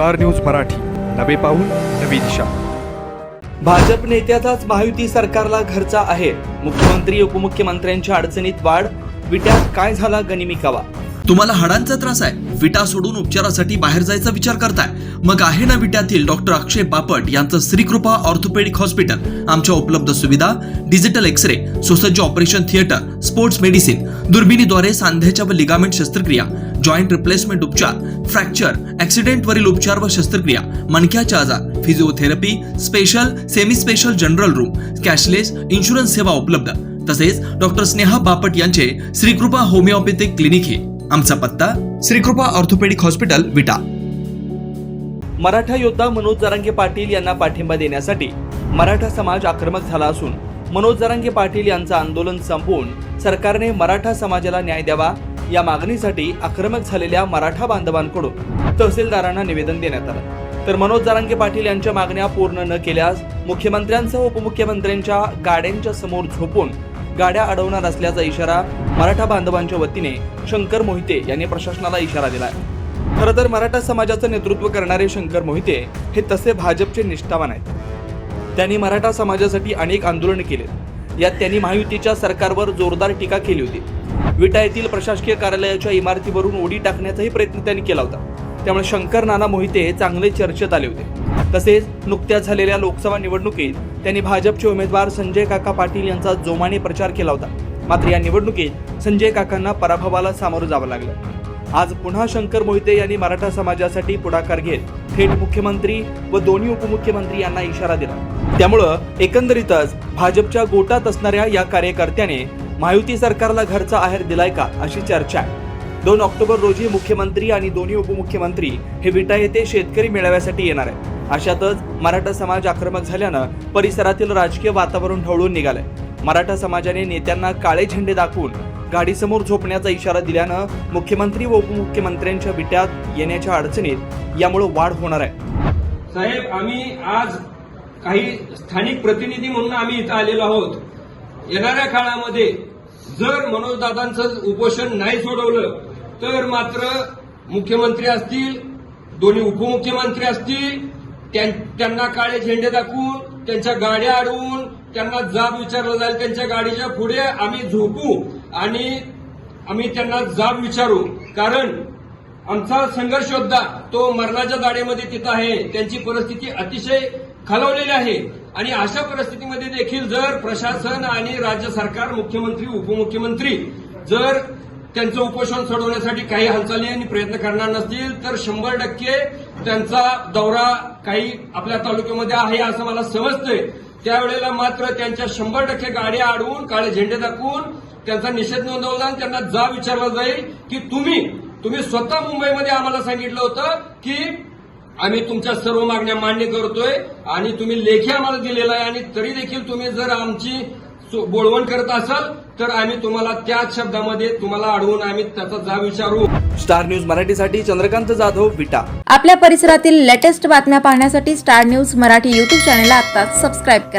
Star news Marathi. नवे पाऊल नवी दिशा. भाजप नेत्याचाच महायुती सरकारला घरचा आहे. मुख्यमंत्री उपमुख्यमंत्र्यांच्या अडचणीत वाढ. विट्यात काय झाला गनिमी कावा तुम्हाला हाडांचा त्रास आहे. विटा सोडून उपचारासाठी बाहेर जायचा विचार करताय. मग आहे ना विट्यातील डॉक्टर अक्षय बापट यांचं श्रीकृपा ऑर्थोपेडिक हॉस्पिटल. आमच्या उपलब्ध सुविधा डिजिटल एक्स रे सुसज्ज ऑपरेशन थिएटर स्पोर्ट्स मेडिसिन दुर्बिणीद्वारे सांध्याच्या व लिगामेंट शस्त्रक्रिया. जॉईंट रिप्लेसमेंट उपचार फ्रॅक्चर ॲक्सिडेंटवरील उपचार व शस्त्रक्रिया मणक्याचे आजार physiotherapy special semi special general room cashless insurance सेवा उपलब्ध. तसेच डॉक्टर स्नेहा बापट यांचे श्रीकृपा होमिओपॅथिक क्लिनिक हे. आमचा पत्ता श्रीकृपा ऑर्थोपेडिक हॉस्पिटल विटा. मराठा योद्धा मनोज जरांगे पाटील यांना पाठिंबा देण्यासाठी मराठा समाज आक्रमक झाला असून मनोज जरांगे पाटील यांचं आंदोलन संपवून सरकारने मराठा समाजाला न्याय द्यावा या मागणीसाठी आक्रमक झालेल्या मराठा बांधवांकडून तहसीलदारांना निवेदन देण्यात आलं. तर मनोज जरांगे पाटील यांच्या मागण्या पूर्ण न केल्यास मुख्यमंत्र्यांसह उपमुख्यमंत्र्यांच्या गाड्यांच्या समोर झोपून गाड्या अडवणार असल्याचा इशारा मराठा बांधवांच्या वतीने शंकर मोहिते यांनी प्रशासनाला इशारा दिला खरं तर मराठा समाजाचं नेतृत्व करणारे शंकर मोहिते हे तसे भाजपचे निष्ठावान आहेत. त्यांनी मराठा समाजासाठी अनेक आंदोलन केले यात त्यांनी महायुतीच्या सरकारवर जोरदार टीका केली होती. विटा येथील प्रशासकीय कार्यालयाच्या इमारतीवरून उडी टाकण्याचाही प्रयत्न त्यांनी केला होता. त्यामुळे शंकर नाना मोहिते हे चांगले चर्चेत आले होते. तसेच नुकत्याच झालेल्या लोकसभा निवडणुकीत त्यांनी भाजपचे उमेदवार संजय काका पाटील यांचा जोमाने प्रचार केला होता. मात्र या निवडणुकीत संजय काकांना पराभवाला सामोरं जावं लागलं. आज पुन्हा शंकर मोहिते यांनी मराठा समाजासाठी पुढाकार घेत थेट मुख्यमंत्री व दोन्ही उपमुख्यमंत्री यांना इशारा दिला. त्यामुळं एकंदरीतच भाजपच्या गोटात असणाऱ्या या कार्यकर्त्याने महायुती सरकारला घरचा आहेर दिलाय का अशी चर्चा आहे. दोन ऑक्टोबर रोजी मुख्यमंत्री आणि दोन्ही उपमुख्यमंत्री हे विटा येथे शेतकरी मेळाव्यासाठी येणार आहे अशातच मराठा समाज आक्रमक झाल्यानं परिसरातील राजकीय वातावरण ढवळून निघालंय. मराठा समाजाने नेत्यांना काळे झेंडे दाखवून गाडीसमोर झोपण्याचा इशारा दिल्यानं मुख्यमंत्री व उपमुख्यमंत्र्यांच्या विट्यात येण्याच्या अडचणीत यामुळे वाढ होणार आहे. साहेब आम्ही आज काही स्थानिक प्रतिनिधी म्हणून आम्ही इथं आलेलो आहोत. येणाऱ्या काळामध्ये जर मनोजदादांचं उपोषण नाही सोडवलं तर मात्र मुख्यमंत्री असतील दोन्ही उपमुख्यमंत्री असतील त्यां- त्यांना काळे झेंडे दाखवून त्यांच्या गाड्या अडवून त्यांना जाब विचारला जाईल त्यांच्या गाडीच्या पुढे आम्ही झोपू आणि आम्ही त्यांना जाब विचारू. कारण आमचा संघर्ष योद्धा तो मरणाच्या दाडेमध्ये तिथं आहे. त्यांची परिस्थिती अतिशय खालवलेले आहे. आणि अशा परिस्थितीमध्ये देखील जर प्रशासन आणि राज्य सरकार मुख्यमंत्री उपमुख्यमंत्री जर त्यांचं उपोषण सोडवण्यासाठी काही हालचाली आणि प्रयत्न करणार नसतील तर शंभर टक्के त्यांचा दौरा काही आपल्या तालुक्यामध्ये आहे असं मला समजतंय. त्यावेळेला मात्र त्यांच्या शंभर टक्के गाड्या अडवून काळे झेंडे दाखवून त्यांचा निषेध नोंदवला आणि त्यांना जा विचारला जाईल की तुम्ही तुम्ही स्वतः मुंबईमध्ये आम्हाला सांगितलं होतं की आम्ही तुमच्या सर्व मागण्या मान्य करतोय आणि तुम्ही लेखी आम्हाला दिलेला आहे आणि तरी देखील तुम्ही जर आमची बोळवण करत असाल तर आम्ही तुम्हाला त्याच शब्दामध्ये तुम्हाला अडवून आम्ही त्याचा जा विचारू. स्टार न्यूज मराठीसाठी चंद्रकांत जाधव विटा. आपल्या परिसरातील लेटेस्ट बातम्या पाहण्यासाठी स्टार न्यूज मराठी यूट्यूब चॅनलला आत्ताच सबस्क्राईब करा.